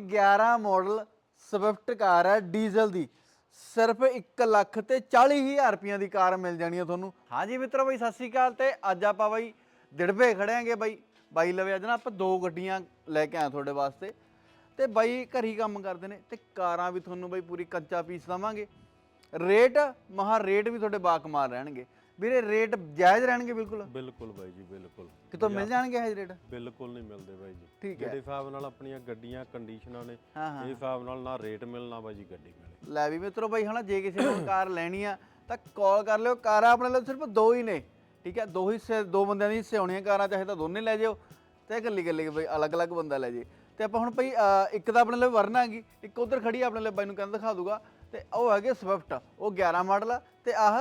11 model Swift car ਹੈ, diesel ਦੀ। ਸਿਰਫ 1 ਲੱਖ ਤੇ 40000 ਰੁਪਈਆਂ ਦੀ ਕਾਰ ਮਿਲ ਜਾਣੀ ਹੈ ਤੁਹਾਨੂੰ। ਹਾਂਜੀ ਮਿੱਤਰੋ ਬਈ, ਸਤਿ ਸ਼੍ਰੀ ਅਕਾਲ ਤੇ ਅੱਜ ਆਪਾਂ ਬਈ ਦਿੜਬੇ ਖੜਿਆਂਗੇ ਬਈ। ਬਾਈ ਲਵੇ, ਅੱਜ ਨਾ ਆਪਾਂ ਦੋ ਗੱਡੀਆਂ ਲੈ ਕੇ ਆਏ ਤੁਹਾਡੇ ਵਾਸਤੇ। ਤੇ ਬਾਈ ਘਰੀ ਕੰਮ ਕਰਦੇ ਨੇ ਤੇ ਕਾਰਾਂ ਵੀ ਤੁਹਾਨੂੰ ਬਈ ਪੂਰੀ ਕੱਚਾ ਪੀਸ ਦਵਾਂਗੇ। ਰੇਟ, ਮਹਾ ਰੇਟ ਵੀ ਤੁਹਾਡੇ ਬਾਕਮਾਰ ਰਹਿਣਗੇ। ਵੀਰੇ ਰੇਟ ਜਾਇਜ਼ ਰਹਿਣਗੇ ਬਿਲਕੁਲ? ਬਿਲਕੁਲ ਬਾਈ ਜੀ ਬਿਲਕੁਲ। ਕਿਤੋਂ ਮਿਲ ਜਾਣਗੇ ਇਹ ਰੇਟ ਬਿਲਕੁਲ ਨਹੀਂ ਮਿਲਦੇ ਬਾਈ ਜੀ। ਠੀਕ ਹੈ। ਜਿਹੜੇ ਹਿਸਾਬ ਨਾਲ ਆਪਣੀਆਂ ਗੱਡੀਆਂ ਕੰਡੀਸ਼ਨਾਂ ਨੇ ਹਾਂ ਹਾਂ। ਇਹ ਹਿਸਾਬ ਨਾਲ ਨਾ ਰੇਟ ਮਿਲਣਾ ਬਾਈ ਜੀ ਗੱਡੀ ਮਿਲੇ। ਲੈ ਵੀ ਮਿੱਤਰੋ ਬਈ ਹਨਾ ਜੇ ਕਿਸੇ ਨੂੰ ਕਾਰ ਲੈਣੀ ਆ ਤਾਂ ਕਾਲ ਕਰ ਲਿਓ। ਕਾਰਾਂ ਆਪਣੇ ਲਈ ਸਿਰਫ ਦੋ ਹੀ ਨੇ ਠੀਕ ਹੈ? ਦੋ ਹਿੱਸੇ ਦੋ ਬੰਦਿਆਂ ਦੀ ਹਿੱਸੇ ਹੋਣੀਆਂ ਕਾਰਾਂ ਚਾਹੇ ਤਾਂ ਦੋਨੇ ਲੈ ਜਿਓ ਤੇ ਇਕੱਲੀ ਇਕੱਲੀ ਬਈ ਅਲੱਗ-ਅਲੱਗ ਬੰਦਾ ਲੈ ਜੇ। ਤੇ ਆਪਾਂ ਹੁਣ ਬਈ ਅਹ, ਇੱਕ ਤਾਂ ਆਪਣੇ ਲਈ ਵਰਨਾ ਹੈਗੀ ਇੱਕ ਉਧਰ ਖੜੀ ਆਪਣੇ ਲਈ ਬਾਈ ਨੂੰ ਕਹਿੰਦਾ ਦਿਖਾ ਦੂਗਾ। ਤੇ ਉਹ ਹੈਗੇ ਸਵਿਫਟ ਉਹ 11 ਮਾਡਲ ਆ ਤੇ ਆਹ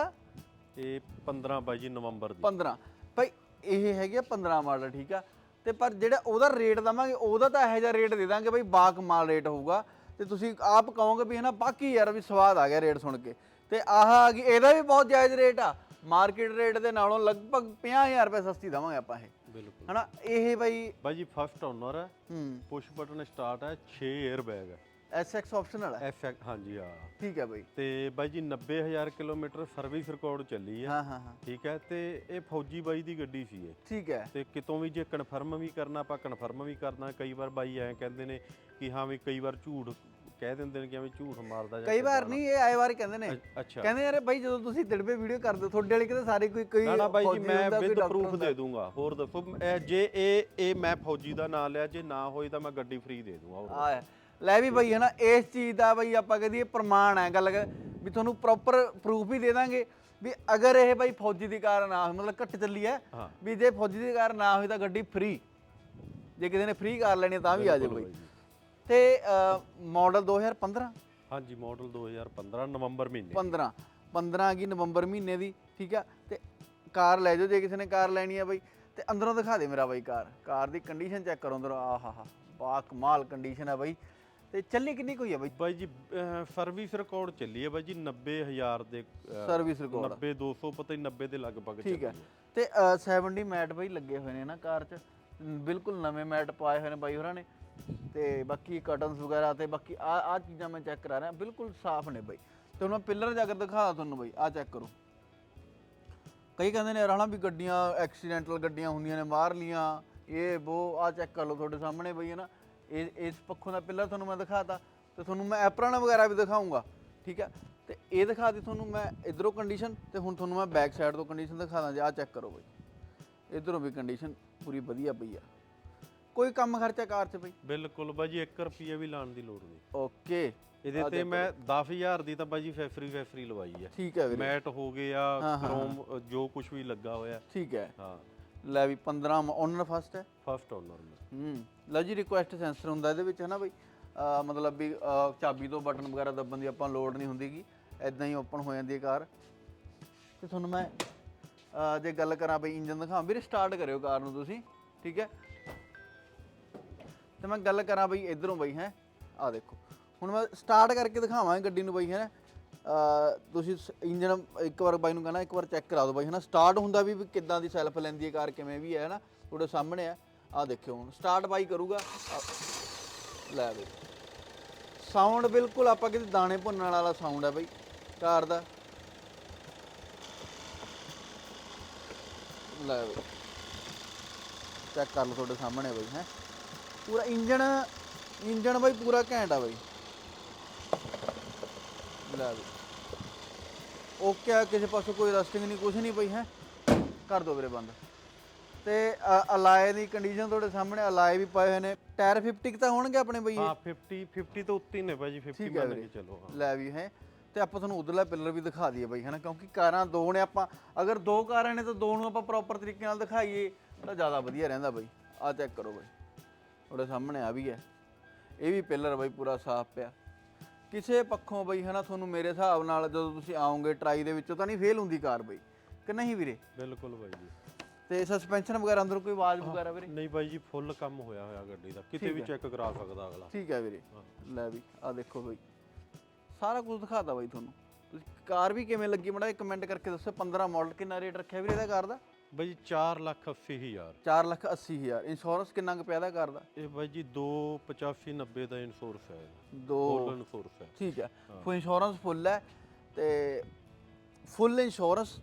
ਇਹ 15 ਬਾਈ ਜੀ ਨਵੰਬਰ ਦੀ। 15 ਭਾਈ ਇਹ ਹੈਗੇ ਆ 15 ਮਾਡਲ ਠੀਕ ਆ? ਤੇ ਪਰ ਜਿਹੜਾ ਉਹਦਾ ਰੇਟ ਦਵਾਂਗੇ ਉਹਦਾ ਤਾਂ ਇਹੋ ਜਿਹਾ ਰੇਟ ਦੇ ਦਾਂਗੇ ਭਾਈ ਬਾਕਮਾਲ ਰੇਟ ਹੋਊਗਾ। ਤੇ ਤੁਸੀਂ ਆਪ ਕਹੋਗੇ ਵੀ ਹਨਾ ਬਾਕੀ ਯਾਰ ਵੀ ਸਵਾਦ ਆ ਗਿਆ ਰੇਟ ਸੁਣ ਕੇ। ਤੇ ਆਹ ਆ ਗਈ ਇਹਦਾ ਵੀ ਬਹੁਤ ਜਾਇਜ਼ ਰੇਟ ਆ। ਮਾਰਕੀਟ ਰੇਟ ਦੇ ਨਾਲੋਂ ਲਗਭਗ 50000 ਰੁਪਏ ਸਸਤੀ ਦਵਾਂਗੇ ਆਪਾਂ ਇਹ। ਬਿਲਕੁਲ। ਹਨਾ ਇਹ ਭਾਈ ਬਾਈ ਜੀ ਫਸਟ ਓਨਰ ਹੈ ਹੂੰ। ਪੁਸ਼ ਬਟਨ ਸਟਾਰਟ ਹੈ 6 에ਅਰ ਬੈਗ ਹੈ ਐਸਐਕਸ ਆਪਸ਼ਨਲ ਹੈ ਐਫ ਹਾਂਜੀ ਆ ਠੀਕ ਹੈ ਭਾਈ ਤੇ ਬਾਈ ਜੀ 90000 ਕਿਲੋਮੀਟਰ ਸਰਵਿਸ ਰਿਕਾਰਡ ਚੱਲੀ ਹੈ ਹਾਂ ਹਾਂ ਹਾਂ। ਠੀਕ ਹੈ ਤੇ ਇਹ ਫੌਜੀ ਬਾਈ ਦੀ ਗੱਡੀ ਸੀ ਇਹ। ਠੀਕ ਹੈ ਤੇ ਕਿਤੋਂ ਵੀ ਜੇ ਕਨਫਰਮ ਵੀ ਕਰਨਾ ਆਪਾਂ ਕਨਫਰਮ ਵੀ ਕਰਨਾ। ਕਈ ਵਾਰ ਬਾਈ ਐ ਕਹਿੰਦੇ ਨੇ ਕਿ ਹਾਂ ਵੀ ਕਈ ਵਾਰ ਝੂਠ ਕਹਿ ਦਿੰਦੇ ਨੇ ਕਿ ਐਵੇਂ ਝੂਠ ਮਾਰਦਾ ਜਾਂ ਕਈ ਵਾਰ ਕਿੱਦਾਂ ਨਹੀਂ ਇਹ ਆਏ ਵਾਰ ਕਹਿੰਦੇ ਨੇ। ਅੱਛਾ। ਕਹਿੰਦੇ ਯਾਰ ਭਾਈ ਜਦੋਂ ਤੁਸੀਂ ਦਿੜਬੇ ਵੀਡੀਓ ਕਰਦੇ ਤੁਹਾਡੇ ਵਾਲੀ ਕਿਤੇ ਸਾਰੇ ਕੋਈ ਕੋਈ ਨਾ ਨਾ ਬਾਈ ਜੀ ਫੌਜੀ ਮੈਂ ਹੁੰਦਾ, ਕੋਈ ਵਿਦ ਡਾਕਟਰ ਪ੍ਰੂਫ ਹੁੰਦਾ। ਦੇ ਦੂੰਗਾ। ਹੋਰ ਦੱਸੋ ਇਹ ਜੇ ਇਹ ਇਹ ਮੈਂ ਫੌਜੀ ਦਾ ਨਾਮ ਲਿਆ ਜੇ ਨਾ ਹੋਈ ਤਾਂ ਮੈਂ ਗੱਡੀ ਫ੍ਰੀ ਦੇ ਦੂੰਗਾ ਹੋਰ ਆ ਲੈ ਵੀ ਬਈ ਹੈ ਨਾ ਇਸ ਚੀਜ਼ ਦਾ ਬਈ ਆਪਾਂ ਕਹਦੀਏ ਪ੍ਰਮਾਣ ਹੈ ਗੱਲ ਵੀ ਤੁਹਾਨੂੰ ਪ੍ਰੋਪਰ ਪ੍ਰੂਫ ਵੀ ਦੇ ਦਾਂਗੇ ਵੀ ਅਗਰ ਇਹ ਬਈ ਫੌਜੀ ਦੀ ਕਾਰ ਨਾ ਹੋਵੇ ਮਤਲਬ ਘੱਟ ਚੱਲੀ ਹੈ। ਵੀ ਜੇ ਫੌਜੀ ਦੀ ਕਾਰ ਨਾ ਹੋਈ ਤਾਂ ਗੱਡੀ ਫ੍ਰੀ ਜੇ ਕਿਸੇ ਨੇ ਫ੍ਰੀ ਕਾਰ ਲੈਣੀ ਤਾਂ ਵੀ ਆ ਜਾਏ ਬਈ। ਤੇ ਮਾਡਲ 2015 ਹਾਂਜੀ ਮਾਡਲ 2015 ਨਵੰਬਰ ਮਹੀਨੇ 15 15 ਆ ਗਈ ਨਵੰਬਰ ਮਹੀਨੇ ਦੀ ਠੀਕ ਆ? ਤੇ ਕਾਰ ਲੈ ਜਾਓ ਜੇ ਕਿਸੇ ਨੇ ਕਾਰ ਲੈਣੀ ਹੈ ਬਈ ਤੇ ਅੰਦਰੋਂ ਦਿਖਾ ਦੇ ਮੇਰਾ ਬਈ ਕਾਰ। ਕਾਰ ਦੀ ਕੰਡੀਸ਼ਨ ਚੈੱਕ ਕਰੋ ਅੰਦਰੋਂ ਆਹਾਹਾ ਬਾ ਕਮਾਲ ਕੰਡੀਸ਼ਨ ਹੈ ਬਈ। ਤੇ ਚੱਲੀ ਕਿੰਨੀ ਕੋਈ ਹੈ ਬਈ? ਬਾਈ ਜੀ ਸਰਵਿਸ ਰਿਕਾਰਡ ਚੱਲੀ ਹੈ ਬਾਈ ਜੀ 90000 ਦੇ ਸਰਵਿਸ ਰਿਕਾਰਡ 90 200 ਪਤਾ ਹੀ 90 ਦੇ ਲਗਭਗ ਠੀਕ ਹੈ ਤੇ ਅ, 70 ਮੈਟ ਬਈ ਲੱਗੇ ਹੋਏ ਨੇ ਨਾ ਕਾਰ 'ਚ। ਬਿਲਕੁਲ ਨਵੇਂ ਮੈਟ ਪਾਏ ਹੋਏ ਨੇ ਬਾਈ ਹੋਰਾਂ ਨੇ। ਤੇ ਬਾਕੀ ਕਟਨਸ ਵਗੈਰਾ ਤੇ ਬਾਕੀ ਆ ਆ ਚੀਜ਼ਾਂ ਮੈਂ ਚੈੱਕ ਕਰਾ ਰਿਹਾ ਬਿਲਕੁਲ ਸਾਫ਼ ਨੇ ਬਾਈ। ਤੇ ਹੁਣ ਮੈਂ ਪਿੱਲਰ ਜਾ ਕੇ ਦਿਖਾ ਤੁਹਾਨੂੰ ਬਾਈ ਆ ਚੈੱਕ ਕਰੋ। ਕਈ ਕਹਿੰਦੇ ਨੇ ਰਾਣਾ ਵੀ ਗੱਡੀਆਂ ਐਕਸੀਡੈਂਟਲ ਗੱਡੀਆਂ ਹੁੰਦੀਆਂ ਨੇ ਬਾਹਰਲੀਆਂ ਇਹ ਉਹ ਆ ਚੈੱਕ ਕਰ ਲਓ ਤੁਹਾਡੇ ਸਾਹਮਣੇ ਬਈ ਹੈ ਨਾ? ਇਹ ਇਸ ਪੱਖੋਂ ਦਾ ਪਿੱਲਰ ਤੁਹਾਨੂੰ ਮੈਂ ਦਿਖਾਤਾ ਤੇ ਤੁਹਾਨੂੰ ਮੈਂ ਐਪਰਨ ਵਗੈਰਾ ਵੀ ਦਿਖਾਉਂਗਾ ਠੀਕ ਹੈ? ਤੇ ਇਹ ਦਿਖਾਤੀ ਤੁਹਾਨੂੰ ਮੈਂ ਇਧਰੋਂ ਕੰਡੀਸ਼ਨ ਤੇ ਹੁਣ ਤੁਹਾਨੂੰ ਮੈਂ ਬੈਕ ਸਾਈਡ ਤੋਂ ਕੰਡੀਸ਼ਨ ਦਿਖਾਦਾ ਜੀ ਆ ਚੈੱਕ ਕਰੋ ਬਈ। ਇਧਰੋਂ ਵੀ ਕੰਡੀਸ਼ਨ ਪੂਰੀ ਵਧੀਆ ਪਈ ਆ। ਕੋਈ ਕੰਮ ਖਰਚਾ ਕਾਰ 'ਚ ਬਈ? ਬਿਲਕੁਲ ਬਾਈ ਜੀ 1 ਰੁਪਿਆ ਵੀ ਲਾਣ ਦੀ ਲੋੜ ਨਹੀਂ। ਓਕੇ। ਇਹਦੇ ਤੇ ਮੈਂ 10000 ਦੀ ਤਾਂ ਬਾਈ ਜੀ ਫੈਫਰੀ ਫੈਫਰੀ ਲਵਾਈ ਹੈ ਠੀਕ ਹੈ ਵੀਰੇ। ਮੈਟ ਹੋ ਗਿਆ ਕ੍ਰੋਮ ਅ, ਜੋ ਕੁਝ ਵੀ ਲੱਗਾ ਹੋਇਆ। ਠੀਕ ਹੈ। ਹਾਂ। ਲੈ ਵੀ 15 ਓਨਰ ਫਸਟ ਹੈ। ਫਸਟ ਓਨਰ ਹੂੰ। ਲਓ ਜੀ ਰਿਕੁਐਸਟ ਸੈਂਸਰ ਹੁੰਦਾ ਇਹਦੇ ਵਿੱਚ ਹੈ ਨਾ ਬਈ ਮਤਲਬ ਵੀ ਚਾਬੀ ਤੋਂ ਬਟਨ ਵਗੈਰਾ ਦੱਬਣ ਦੀ ਆਪਾਂ ਲੋੜ ਨਹੀਂ ਹੁੰਦੀਗੀ। ਐਦਾਂ ਹੀ ਓਪਨ ਹੋ ਜਾਂਦੀ ਹੈ ਕਾਰ। ਤੇ ਤੁਹਾਨੂੰ ਮੈਂ ਜੇ ਗੱਲ ਕਰਾਂ ਬਈ ਇੰਜਨ ਦਿਖਾਵਾਂ ਵੀਰੇ ਸਟਾਰਟ ਕਰਿਓ ਕਾਰ ਨੂੰ ਤੁਸੀਂ, ਠੀਕ ਹੈ? ਤੇ ਮੈਂ ਗੱਲ ਕਰਾਂ ਬਈ ਇਧਰੋਂ ਬਈ, ਹੈ? ਆ ਦੇਖੋ, ਹੁਣ ਮੈਂ ਸਟਾਰਟ ਕਰਕੇ ਦਿਖਾਵਾਂ ਗੱਡੀ ਨੂੰ ਬਈ, ਹੈ? ਅ ਤੁਸੀਂ ਇੰਜਨ ਇੱਕ ਵਾਰ ਬਾਈ ਨੂੰ ਕਹਣਾ, ਇੱਕ ਵਾਰ ਚੈੱਕ ਕਰਾ ਦਿਓ ਬਾਈ ਹੈ ਨਾ ਸਟਾਰਟ ਹੁੰਦਾ ਵੀ ਕਿੱਦਾਂ ਦੀ ਸੈਲਫ ਲੈਂਦੀ ਹੈ ਕਾਰ, ਕਿਵੇਂ ਵੀ ਹੈ ਨਾ ਤੁਹਾਡੇ ਸਾਹਮਣੇ ਹੈ। ਆ ਦੇਖਿਓ ਹੁਣ ਸਟਾਰਟ ਬਾਈ ਕਰੂਗਾ। ਲੈ ਬਈ। ਸਾਊਂਡ ਬਿਲਕੁਲ ਆਪਾਂ ਕਿਤੇ ਦਾਣੇ ਭੁੰਨਣ ਵਾਲਾ ਸਾਊਂਡ ਹੈ ਬਈ ਕਾਰ ਦਾ। ਲੈ ਬਈ। ਚੈੱਕ ਕਰ ਲਓ ਤੁਹਾਡੇ ਸਾਹਮਣੇ ਬਈ, ਹੈ। ਪੂਰਾ ਇੰਜਣ ਇੰਜਣ ਬਈ ਪੂਰਾ ਘੈਂਟ ਆ ਬਈ। ਲੈ ਬਈ। ਓਕੇ ਆ, ਕਿਸੇ ਪਾਸੋਂ ਕੋਈ ਰਸਟਿੰਗ ਨਹੀਂ ਕੁਝ ਨਹੀਂ ਪਈ ਹੈ। ਕਰ ਦੋ ਵੀਰੇ ਬੰਦ। ਤੇ ਅ- ਅਲਾਏ ਦੀ ਕੰਡੀਸ਼ਨ ਤੁਹਾਡੇ ਸਾਹਮਣੇ ਅਲਾਏ ਵੀ ਪਏ ਹੋਏ ਨੇ। ਟਾਇਰ 50 ਕੁ ਤਾਂ ਹੋਣਗੇ ਆਪਣੇ ਬਈ ਇਹ? ਹਾਂ 50 50 ਤੋਂ ਉੱਤੇ ਹੀ ਨੇ ਬਾਈ ਜੀ 50 ਠੀਕ ਹੈ ਮੰਨ ਵੀਰੇ। ਕੇ ਚਲੋ ਹਾਂ। ਲੈ ਵੀ ਹੈ। ਤੇ ਆਪਾਂ ਤੁਹਾਨੂੰ ਉਧਰਲਾ ਪਿੱਲਰ ਵੀ ਦਿਖਾ ਦਈਏ ਬਈ ਹਨਾ? ਕਿਉਂਕਿ ਕਾਰਾਂ ਦੋ ਨੇ ਆਪਾਂ ਅਗਰ ਦੋ ਕਾਰਾਂ ਨੇ ਤਾਂ ਦੋ ਨੂੰ ਆਪਾਂ ਪ੍ਰੋਪਰ ਤਰੀਕੇ ਨਾਲ ਦਿਖਾਈਏ ਤਾਂ ਜ਼ਿਆਦਾ ਵਧੀਆ ਰਹਿੰਦਾ ਬਈ। ਆ ਚੈੱਕ ਕਰੋ ਬਈ। ਤੁਹਾਡੇ ਸਾਹਮਣੇ ਆ ਵੀ ਹੈ। ਇਹ ਵੀ ਪਿੱਲਰ ਬਈ ਪੂਰਾ ਸਾਫ਼ ਪਿਆ। ਕਿਸੇ ਪੱਖੋਂ ਬਈ ਹਨਾ? ਤੁਹਾਨੂੰ ਮੇਰੇ ਹਿਸਾਬ ਨਾਲ ਜਦੋਂ ਤੁਸੀਂ ਆਓਗੇ ਟਰਾਈ ਦੇ ਵਿੱਚੋਂ ਤਾਂ ਨਹੀਂ ਫੇਲ ਹੁੰਦੀ ਕਾਰ ਬਈ। ਕਿ ਨਹੀਂ ਵੀਰੇ? ਬਿਲਕੁਲ ਬਾਈ ਜੀ। ਤੇ ਸਸਪੈਂਸ਼ਨ ਵਗੈਰਾ ਅੰਦਰ ਕੋਈ ਆਵਾਜ਼ ਵਗੈਰਾ ਵੀਰੇ? ਨਹੀਂ ਬਾਈ ਜੀ ਫੁੱਲ ਕੰਮ ਹੋਇਆ ਹੋਇਆ ਗੱਡੀ ਦਾ। ਕਿਤੇ ਵੀ ਚੈੱਕ ਕਰਾ ਸਕਦਾ ਅਗਲਾ। ਠੀਕ ਹੈ ਵੀਰੇ। ਲੈ ਵੀ ਆ ਦੇਖੋ ਬਈ। ਸਾਰਾ ਕੁਝ ਦਿਖਾਤਾ ਬਾਈ ਤੁਹਾਨੂੰ। ਤੁਸੀਂ ਕਾਰ ਵੀ ਕਿਵੇਂ ਲੱਗੀ? ਮੜਾ ਕਮੈਂਟ ਕਰਕੇ ਦੱਸੋ। 15 ਮਾਡਲ ਕਿੰਨਾ ਰੇਟ ਰੱਖਿਆ ਵੀਰੇ ਇਹਦਾ ਕਾਰ ਦਾ? ਬਾਈ ਜੀ 4 ਲੱਖ 80 ਹਜ਼ਾਰ। 4 ਲੱਖ 80 ਹਜ਼ਾਰ। ਇੰਸ਼ੋਰੈਂਸ ਕਿੰਨਾ ਕੁ ਪਿਆ ਦਾ? ਕਰਦਾ ਇਹ ਬਾਈ ਜੀ 2 85 90 ਦਾ ਇੰਸ਼ੋਰੈਂਸ ਹੈ ਦੋ ਫੁੱਲ ਇੰਸ਼ੋਰੈਂਸ ਹੈ। ਠੀਕ ਹੈ। ਫੁੱਲ ਇੰਸ਼ੋਰੈਂਸ ਫੁੱਲ ਹੈ ਤੇ ਫੁੱਲ ਇੰਸ਼ੋਰੈਂਸ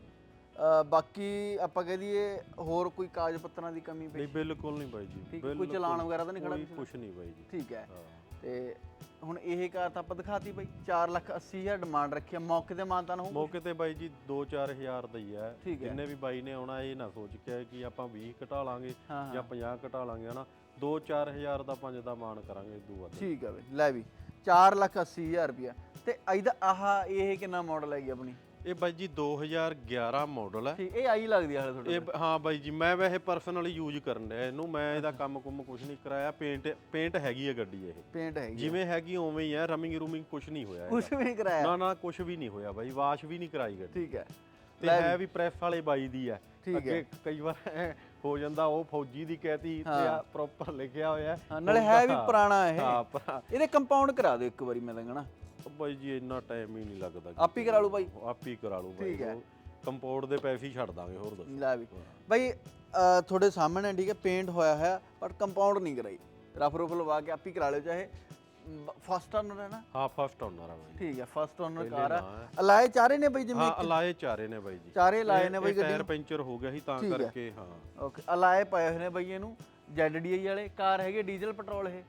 ਬਾਕੀ ਆਪਾਂ ਕਹਿ ਦਈਏ ਹੋਰ ਕੋਈ ਕਾਗਜ਼ ਪੱਤਰਾਂ ਦੀ ਕਮੀ ਪਈ? ਨਹੀਂ ਬਿਲਕੁਲ ਨਹੀਂ ਬਾਈ ਜੀ ਠੀਕ ਹੈ, ਕੋਈ ਬਿਲਕੁਲ ਚਲਾਨ ਵਗੈਰਾ ਤਾਂ ਨਹੀਂ ਖੜਾ ਕੋਈ ਕਿਸੇ ਕੁਛ ਨਹੀਂ ਬਾਈ ਜੀ। ਠੀਕ ਹੈ। ਹਾਂ। ਤੇ ਹੁਣ ਇਹ ਕਾਰ ਤਾਂ ਆਪਾਂ ਦਿਖਾਤੀ ਬਈ 4 ਲੱਖ 80 ਹਜ਼ਾਰ ਡਿਮਾਂਡ ਰੱਖੀ ਆ ਮੌਕੇ ਤੇ ਮਾਨਤਾ ਨਾ ਹੋ ਮੌਕੇ ਤੇ ਬਾਈ ਜੀ 2-4 ਹਜ਼ਾਰ ਦਾ ਹੀ ਹੈ। ਠੀਕ ਹੈ। ਜਿੰਨੇ ਵੀ ਬਾਈ ਨੇ ਆਉਣਾ ਇਹ ਨਾ ਸੋਚ ਕੇ ਕਿ ਆਪਾਂ 20 ਘਟਾ ਲਾਂਗੇ ਹਾਂ ਜਾਂ 50 ਘਟਾ ਲਾਂਗੇ ਹਨਾ? 2-4 ਹਜ਼ਾਰ ਦਾ ਪੰਜ ਦਾ ਮਾਨ ਕਰਾਂਗੇ ਦੂ ਵੱਧ। ਠੀਕ ਹੈ ਬਈ ਲੈ ਵੀ 4 ਲੱਖ 80 ਹਜ਼ਾਰ ਰੁਪਿਆ ਤੇ ਇਹਦਾ ਆਹ ਇਹ ਕਿੰਨਾ ਮਾਡਲ ਹੈਗੀ ਆਪਣੀ? ਇਹ ਬਾਈ ਜੀ 2011 ਮਾਡਲ ਹੈ। ਠੀਕ ਇਹ ਆਈ ਲੱਗਦੀ ਆ ਹਲੇ ਤੁਹਾਡੇ ਇਹ ਬ- ਹਾਂ ਬਾਈ ਜੀ ਮੈਂ ਵੈਸੇ ਪਰਸਨਲੀ ਯੂਜ਼ ਕਰਨ ਡਿਆ ਇਹਨੂੰ। ਮੈਂ ਇਹਦਾ ਕੰਮ ਕੁੰਮ ਕੁਝ ਨਹੀਂ ਕਰਾਇਆ। ਪੇਂਟ ਪੇਂਟ ਹੈਗੀ ਹੈ ਗੱਡੀ ਇਹ। ਪੇਂਟ ਹੈਗੀ ਜਿਵੇਂ ਹੈਗੀ ਉਵੇਂ ਹੀ ਹੈ। ਰਮਿੰਗ ਰੂਮਿੰਗ ਕੁਝ ਨਹੀਂ ਹੋਇਆ ਕੁਝ ਇਹਦਾ। ਵੀ ਨਹੀਂ ਕਰਾਇਆ। ਨਾ ਨਾ ਕੁਝ ਵੀ ਨਹੀਂ ਹੋਇਆ ਬਾਈ। ਵਾਸ਼ ਵੀ ਨਹੀਂ ਕਰਾਈ ਗੱਡੀ। ਠੀਕ ਹੈ। ਤੇ ਹੈ ਵੀ। ਪ੍ਰੈਸ ਵਾਲੇ ਬਾਈ ਦੀ ਹੈ। ਠੀਕ ਅੱਗੇ ਕਈ ਵਾਰ ਐਂ ਹੋ ਜਾਂਦਾ ਉਹ ਫੌਜੀ ਦੀ ਕਹਿਤੀ ਤੇ। ਆ ਪ੍ਰੋਪਰ ਲਿਖਿਆ ਹੋਇਆ ਹਾਂ, ਨਾਲੇ ਹੈ ਵੀ ਪੁਰਾਣਾ ਇਹ। ਹਾਂ ਇਹਦੇ ਕੰਪਾਊਂਡ ਕਰਾ ਦਿਓ ਇੱਕ ਵਾਰੀ ਮੈਂ ਉਹ ਬਾਈ ਜੀ ਇੰਨਾ ਟਾਈਮ ਹੀ ਨਹੀਂ ਲੱਗਦਾ ਆਪ ਹੀ ਕਰਾ ਲਓ ਬਾਈ। ਆਪ ਹੀ ਕਰਾ ਲਓ ਬਾਈ ਠੀਕ ਹੈ। ਕੰਪਾਊਂਡ ਦੇ ਪੈਸੇ ਹੀ ਛੱਡ ਦਾਂਗੇ ਹੋਰ ਦੱਸੋ। ਲੈ ਵੀ। ਬਾਈ ਅਹ ਤੁਹਾਡੇ ਸਾਹਮਣੇ ਠੀਕ ਹੈ ਪੇਂਟ ਹੋਇਆ ਹੈ ਪਰ ਕੰਪਾਊਂਡ ਨਹੀਂ ਕਰਾਈ। ਰਫ ਰੂਫ ਲਵਾ ਕੇ ਆਪ ਹੀ ਕਰਾ ਲਿਓ ਚਾਹੇ ਫਸਟ ਓਨਰ ਹੈ ਨਾ। ਹਾਂ ਫਸਟ ਓਨਰ ਆ ਬਾਈ। ਠੀਕ ਹੈ ਫਸਟ ਪਹਿਲੇ ਕਾਰ ਹੈ ਨਾਂ। ਅਲਾਏ ਚਾਰੇ ਨੇ ਬਾਈ ਜਿਵੇਂ ਹਾਂ ਅਲਾਏ ਚਾਰੇ ਨੇ ਬਾਈ ਜੀ। ਚਾਰੇ ਲਾਏ ਨੇ ਬਾਈ ਇਹ ਟਾਇਰ ਗੱਡੀ ਪੈਂਚਰ ਹੋ ਗਿਆ ਸੀ ਤਾਂ ਠੀਕ ਹੈ। ਕਰਕੇ ਹਾਂ। ਓਕੇ ਅਲਾਏ ਪਏ ਹੋਏ ਨੇ ਬਾਈ ਇਹਨੂੰ। ZDI ਵਾਲੇ ਕਾਰ ਹੈਗੇ ਡੀਜ਼ਲ ਪੈਟਰੋਲ ਇਹ।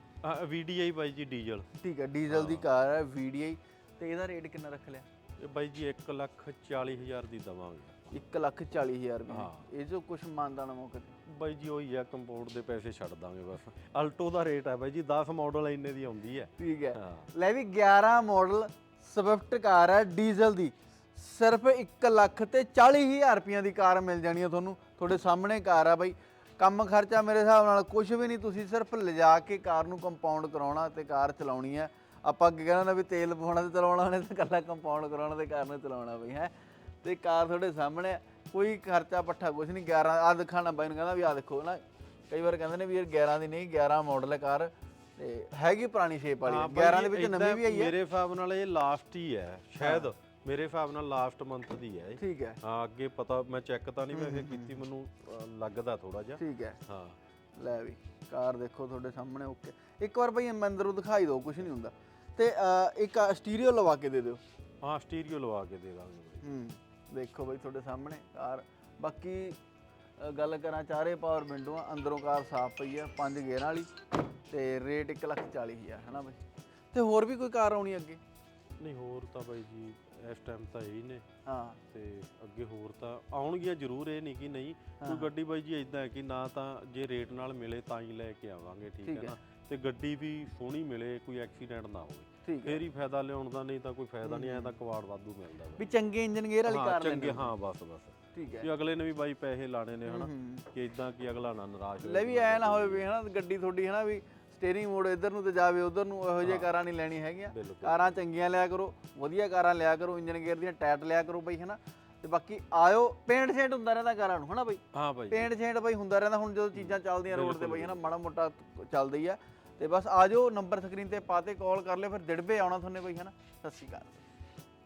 VDI ਬਾਈ ਜੀ ਡੀਜ਼ਲ। ਠੀਕ ਹੈ ਡੀਜ਼ਲ ਦੀ ਕਾਰ ਹੈ VDI ਤੇ ਇਹਦਾ ਰੇਟ ਕਿੰਨਾ ਰੱਖ ਲਿਆ? ਇਹ ਬਾਈ ਜੀ 1 ਲੱਖ 40 ਹਜ਼ਾਰ ਦੀ ਦਵਾਂਗੇ 1 ਲੱਖ 40 ਹਜ਼ਾਰ ਹਾਂ। ਰੁਪਏ ਇਹ ਜੋ ਕੁਝ ਮੰਨਦਾ ਨਾ ਮੌਕੇ ਬਾਈ ਜੀ ਉਹੀ ਆ ਕੰਪਾਊਂਡ ਦੇ ਪੈਸੇ ਛੱਡ ਦਾਂਗੇ ਬਸ। ਅਲਟੋ ਦਾ ਰੇਟ ਹੈ ਬਾਈ ਜੀ 10 ਮਾਡਲ ਇੰਨੇ ਦੀ ਆਉਂਦੀ ਹੈ। ਠੀਕ ਹੈ। ਲੈ ਵੀ 11 ਮਾਡਲ ਸਵਿਫਟ ਕਾਰ ਹੈ ਡੀਜ਼ਲ ਦੀ। ਸਿਰਫ 1 ਲੱਖ ਤੇ 40 ਹਜ਼ਾਰ ਰੁਪਈਆਂ ਦੀ ਕਾਰ ਮਿਲ ਜਾਣੀ ਹੈ ਤੁਹਾਨੂੰ। ਤੁਹਾਡੇ ਸਾਹਮਣੇ ਕਾਰ ਆ ਬਾਈ। ਕੰਮ ਖਰਚਾ ਮੇਰੇ ਹਿਸਾਬ ਨਾਲ ਕੁਝ ਵੀ ਨਹੀਂ ਤੁਸੀਂ ਸਿਰਫ ਲਿਜਾ ਕੇ ਕਾਰ ਨੂੰ ਕੰਪਾਊਂਡ ਕਰਾਉਣਾ ਤੇ ਕਾਰ ਚਲਾਉਣੀ ਹੈ। ਆਪਾਂ ਅੱਗੇ ਕਹਿੰਦਾ ਵੀ ਤੇਲ ਪਵਾਉਣਾ ਤੇ ਚਲਾਉਣਾ ਉਹਨੇ ਤੇ ਕੱਲਾ ਕੰਪਾਊਂਡ ਕਰਾਉਣਾ ਤੇ ਕਾਰ ਨੂੰ ਚਲਾਉਣਾ ਬਈ ਹੈ। ਤੇ ਕਾਰ ਤੁਹਾਡੇ ਸਾਹਮਣੇ। ਕੋਈ ਖਰਚਾ ਪੱਠਾ ਕੁਝ ਨਹੀਂ 11 ਆ ਦਿਖਾਣਾ ਬਾਈ ਨੂੰ ਕਹਿੰਦਾ ਵੀ ਆ ਦੇਖੋ ਨਾ ਕਈ ਵਾਰ ਕਹਿੰਦੇ ਨੇ ਵੀ ਇਹ 11 ਦੀ ਨਹੀਂ 11 ਮਾਡਲ ਹੈ ਕਾਰ ਤੇ ਹੈਗੀ ਪੁਰਾਣੀ ਸ਼ੇਪ ਵਾਲੀ ਹਾਂ 11 ਬਾਈ ਦੇ ਵਿੱਚ ਨਵੀਂ ਵੀ ਆਈ ਹੈ। ਮੇਰੇ ਹਿਸਾਬ ਨਾਲ ਇਹ ਲਾਸਟ ਹੀ ਹੈ ਸ਼ਾਇਦ। ਮੇਰੇ ਹਿਸਾਬ ਨਾਲ ਲਾਸਟ ਮੰਥ ਦੀ ਹੈ ਇਹ। ਠੀਕ ਹੈ। ਹਾਂ ਅੱਗੇ ਪਤਾ ਮੈਂ ਚੈੱਕ ਤਾਂ ਨਹੀਂ ਵੈਸੇ ਕੀਤੀ ਮੈਨੂੰ ਅ, ਲੱਗਦਾ ਥੋੜਾ ਜਿਹਾ। ਠੀਕ ਹੈ। ਹਾਂ। ਲੈ ਵੀ ਕਾਰ ਦੇਖੋ ਤੁਹਾਡੇ ਸਾਹਮਣੇ ਓਕੇ ਇੱਕ ਵਾਰ ਭਾਈ ਮੈਂ ਅੰਦਰੋਂ ਦਿਖਾਈ ਦਿਓ ਕੁਝ ਨਹੀਂ ਹੁੰਦਾ। ਤੇ ਅਹ, ਇੱਕ ਸਟੀਰੀਓ ਲਵਾ ਕੇ ਦੇ ਦਿਓ। ਹਾਂ ਸਟੀਰੀਓ ਲਵਾ ਕੇ ਦੇ ਦਾਂਗੇ ਬਾਈ। ਹੂੰ ਦੇਖੋ ਭਾਈ ਤੁਹਾਡੇ ਸਾਹਮਣੇ ਕਾਰ। ਬਾਕੀ ਗੱਲ ਕਰਾਂ ਚਾਰੇ ਪਾਵਰ ਵਿੰਡੋ ਅੰਦਰੋਂ ਕਾਰ ਸਾਫ਼ ਪਈ ਆ ਪੰਜ ਗੇਅਰਾਂ ਵਾਲੀ ਤੇ ਰੇਟ 1 ਲੱਖ 40 ਹਜ਼ਾਰ ਹੈ ਨਾ ਭਾਈ ਤੇ ਹੋਰ ਵੀ ਕੋਈ ਕਾਰ ਆਉਣੀ ਅੱਗੇ? ਨਹੀਂ ਹੋਰ ਤਾਂ ਬਾਈ ਜੀ ਇਸ ਟਾਈਮ ਤਾਂ ਇਹੀ ਨੇ। ਹਾਂ। ਤੇ ਅੱਗੇ ਹੋਰ ਤਾਂ ਆਉਣਗੀਆਂ ਜ਼ਰੂਰ ਇਹ ਨਹੀਂ ਕਿ ਨਹੀਂ। ਕੋਈ ਗੱਡੀ ਬਾਈ ਜੀ ਇਦਾਂ ਹੈ ਕਿ ਨਾ ਤਾਂ ਜੇ ਰੇਟ ਨਾਲ ਮਿਲੇ ਤਾਂ ਹੀ ਲੈ ਕੇ ਆਵਾਂਗੇ ਠੀਕ ਹੈ। ਨਾ? ਤੇ ਗੱਡੀ ਵੀ ਸੋਹਣੀ ਮਿਲੇ ਕੋਈ ਐਕਸੀਡੈਂਟ ਨਾ ਹੋਵੇ। ਫੇਰ ਹੀ ਫਾਇਦਾ ਲਿਆਉਣ ਦਾ ਨਹੀਂ ਤਾਂ ਕੋਈ ਫਾਇਦਾ ਨਹੀਂ ਐ ਤਾਂ ਕਵਾੜ ਵਾਧੂ ਮਿਲਦਾ ਵਾ। ਵੀ ਚੰਗੇ ਇੰਜਨ ਗੇਅਰ ਵਾਲੀ ਕਾਰ ਚੰਗੇ ਲੈਣੀ ਹਾਂ ਬਸ ਬਸ। ਠੀਕ ਹੈ। ਕਿ ਅਗਲੇ ਨੇ ਵੀ ਬਾਈ ਪੈਸੇ ਲਾਣੇ ਨੇ ਹਨਾ। ਕਿ ਇਦਾਂ ਕਿ ਅਗਲਾ ਨਾ ਨਾਰਾਜ਼ ਹੋਵੇ ਲੈ ਵੀ ਐ ਨਾ ਹੋਵੇ ਵੀ ਹਨਾ ਗੱਡੀ ਤੁਹਾਡੀ ਹਨਾ ਵੀ ਸਟੀਅਰਿੰਗ ਮੋੜ ਇੱਧਰ ਨੂੰ ਤੇ ਜਾਵੇ ਉਧਰ ਨੂੰ ਇਹੋ ਜਿਹੇ ਕਾਰਾਂ ਨਹੀਂ ਲੈਣੀ ਹੈਗੀਆਂ। ਕਾਰਾਂ ਚੰਗੀਆਂ ਲਿਆ ਕਰੋ ਵਧੀਆ ਕਾਰਾਂ ਲਿਆ ਕਰੋ ਇੰਜਨ ਗੇਅਰ ਦੀਆਂ ਟਾਇਟ ਲਿਆ ਕਰੋ ਬਈ ਹਨਾ? ਤੇ ਬਾਕੀ ਆਇਓ ਪੇਂਟ ਸ਼ੇਡ ਹੁੰਦਾ ਰਹਿੰਦਾ ਕਾਰਾਂ ਨੂੰ ਹਨਾ ਬਈ? ਹਾਂ ਬਾਈ ਪੇਂਟ ਸ਼ੇਡ ਬਈ ਹੁੰਦਾ ਰਹਿੰਦਾ ਹੁਣ ਜਦੋਂ ਚੀਜ਼ਾਂ ਚੱਲਦੀਆਂ ਰੋਡ ਤੇ ਬਈ ਹਨਾ ਮਾੜਾ ਮੋਟਾ ਚੱਲਦੀ ਆ। ਤੇ ਬਸ ਆਜੋ ਨੰਬਰ ਸਕਰੀਨ ਤੇ ਪਾਤੇ ਕਾਲ ਕਰ ਲਿਓ ਫਿਰ ਦਿੜਬੇ ਆਉਣਾ ਤੁਹਾਨੂੰ ਬਈ ਹਨਾ? ਸਤਿ ਸ਼੍ਰੀ ਅਕਾਲ।